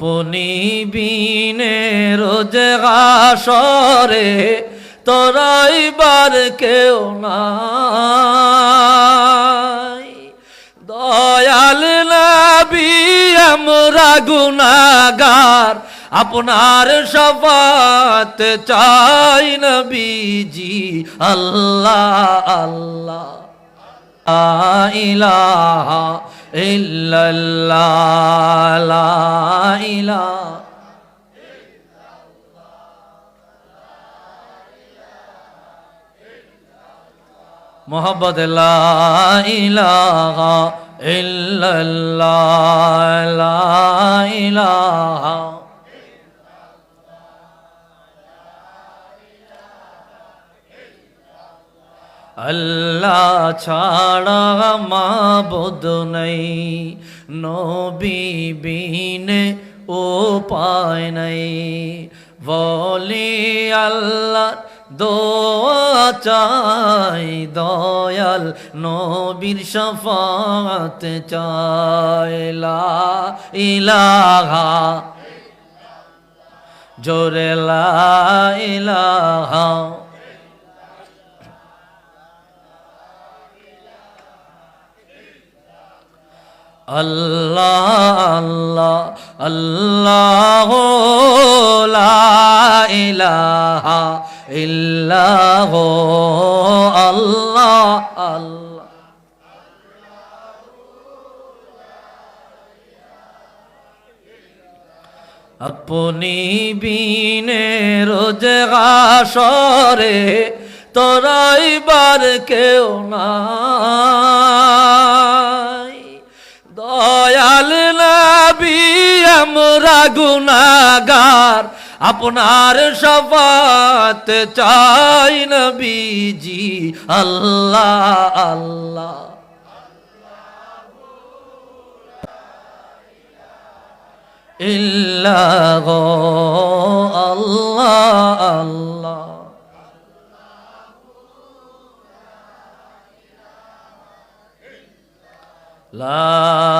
আপনি বিনে রোজগাসরে তোরাইবার কেউ নাই। দয়াল নবী, আমরা গুনাগার আপনার সবাত চাই নবীজি, আল্লাহ আল্লাহ লা ইলাহা ইল্লাল্লাহ লা ইলাহা মোহাম্মদ লা ইলাহা ইল্লাল্লাহ লা ইলাহা আল্লাহ ছাড়া মাবুদ নেই। নবী বিনে উপায় নেই। বলি আল্লাহ দোয়া চাই, দয়াল নবীর শফাত চাইলা ইলাহা জোরে লা ইলাহা আল্লাহ আল্লাহ আল্লাহ ইলাহা ইল্লাহ আল্লাহ আল্লাহ আপনি বিনে রোজগাসরে তোরাইবার কেউ নাই নবী আমরা গুনাগার। আপনার সবাত চাই নবীজি আল্লাহ আল্লাহ। ইল্লাহ আল্লাহ আল্লাহ। لا